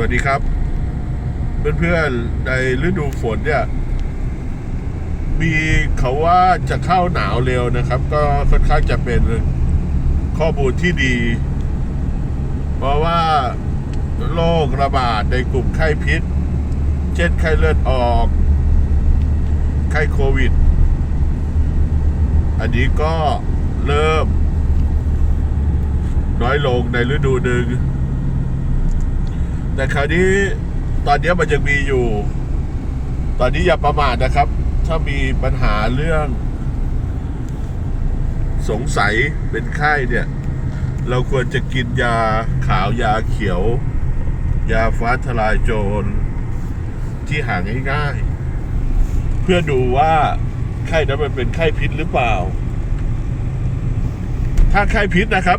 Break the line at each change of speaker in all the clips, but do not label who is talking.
วัสดีครับ เพื่อนๆในฤดูฝนเนี่ย มีเขาว่าจะเข้าหนาวเร็วนะครับ ก็ค่อนข้างจะเป็นข้อมูลที่ดี เพราะว่าโรคระบาดในกลุ่มไข้พิษ เช่นไข้เลือดออก ไข้โควิด อันนี้ก็เริ่ม น้อยลงในฤดูหนึ่ง แต่คราวนี้ตอนนี้มันยังมีอยู่ ตอนนี้อย่าประมาทนะครับ ถ้ามีปัญหาเรื่อง สงสัยเป็นไข้เนี่ย เราควรจะกินยาขาวยาเขียว ยาฟ้าทลายโจร ที่หาง่ายๆ เพื่อดูว่าไข้นั้นมันเป็นไข้พิษหรือเปล่า ถ้าไข้พิษนะครับ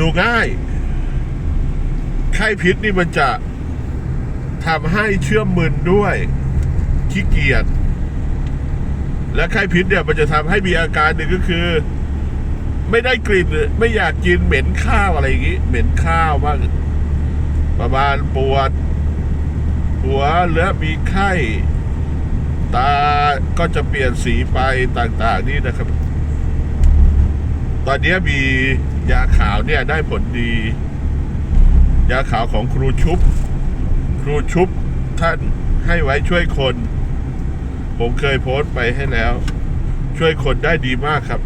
ดูง่าย ไข้พิษนี่มันจะทำให้เชื่อมมึนด้วยขี้เกียจและไข้พิษเนี่ยมันจะทำให้มีอาการหนึ่งก็คือ ไม่ได้กลิ่นไม่อยากกินเหม็นข้าวอะไรอย่างงี้ เหม็นข้าวมากประมาณปวด หัวและมีไข้ ตาก็จะเปลี่ยนสีไปต่างๆ นี่นะครับ ตอนนี้มียาขาวเนี่ยได้ผลดี ยาขาวของครูชุบ ครูชุบท่านให้ไว้ช่วยคน ผมเคยโพสต์ไปให้แล้ว ช่วยคนได้ดีมากครับ